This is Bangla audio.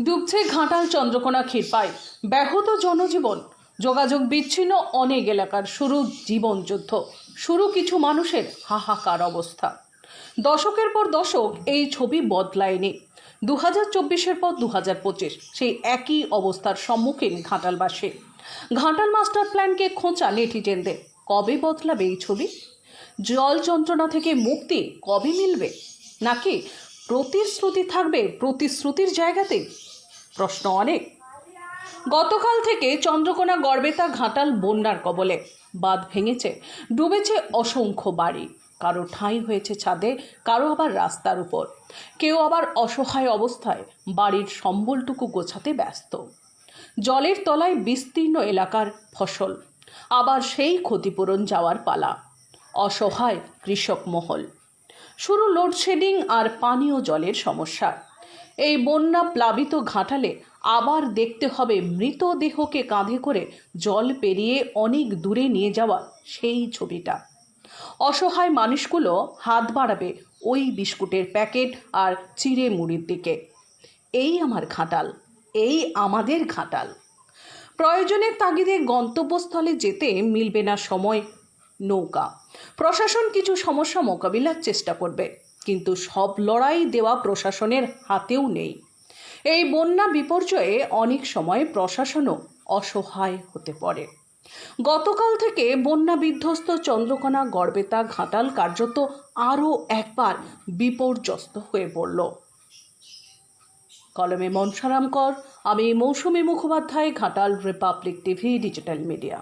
ডুবছে ঘাটাল চন্দ্রকোনা ক্ষীরপাই। ব্যাহত জনজীবন। যোগাযোগ বিচ্ছিন্ন অনেক এলাকার শুরু জীবনযুদ্ধ শুরু কিছু মানুষের হাহাকার অবস্থা। দশকের পর দশক এই ছবি বদলায়নি। দু হাজার চব্বিশের পর দু হাজার পঁচিশ, সেই একই অবস্থার সম্মুখীন ঘাটালবাসী। ঘাটাল মাস্টার প্ল্যানকে খোঁচা নেটিজেনদের। কবে বদলাবে এই ছবি? জল যন্ত্রণা থেকে মুক্তি কবে মিলবে? নাকি প্রতিশ্রুতি থাকবে প্রতিশ্রুতির জায়গাতে? প্রশ্ন অনেক। গতকাল থেকে চন্দ্রকোনা গড়বেতা ঘাটাল বন্যার কবলে বাঁধ ভেঙেছে, ডুবেছে অসংখ্য বাড়ি। কারও ঠাঁই হয়েছে ছাদে, কারও আবার রাস্তার উপর। কেউ আবার অসহায় অবস্থায় বাড়ির সম্বলটুকু গোছাতে ব্যস্ত। জলের তলায় বিস্তীর্ণ এলাকার ফসল, আবার সেই ক্ষতিপূরণ যাওয়ার পালা। অসহায় কৃষক মহল। শুরু লোডশেডিং আর পানীয় জলের সমস্যা। এই বন্যা প্লাবিত ঘাটালে আবার দেখতে হবে মৃতদেহকে কাঁধে করে জল পেরিয়ে অনেক দূরে নিয়ে যাওয়া সেই ছবিটা। অসহায় মানুষগুলো হাত বাড়াবে ওই বিস্কুটের প্যাকেট আর চিড়ে মুড়ির দিকে। এই আমার ঘাটাল, এই আমাদের ঘাটাল। প্রয়োজনের তাগিদে গন্তব্যস্থলে যেতে মিলবে না সময় নৌকা। প্রশাসন কিছু সমস্যা মোকাবিলার চেষ্টা করবে, কিন্তু সব লড়াই দেওয়া প্রশাসনের হাতেও নেই। এই বন্যা বিপর্যয়ে অনেক সময় প্রশাসনও অসহায় হতে পারে। গতকাল থেকে বন্যা বিধ্বস্ত চন্দ্রকোনা, গড়বেতা, ঘাটাল কার্যত আরও একবার বিপর্যস্ত হয়ে পড়ল। কলমে মনসারাম কর আমি Mousumi Mukhopadhyay, Ghatal Republic TV, digital media.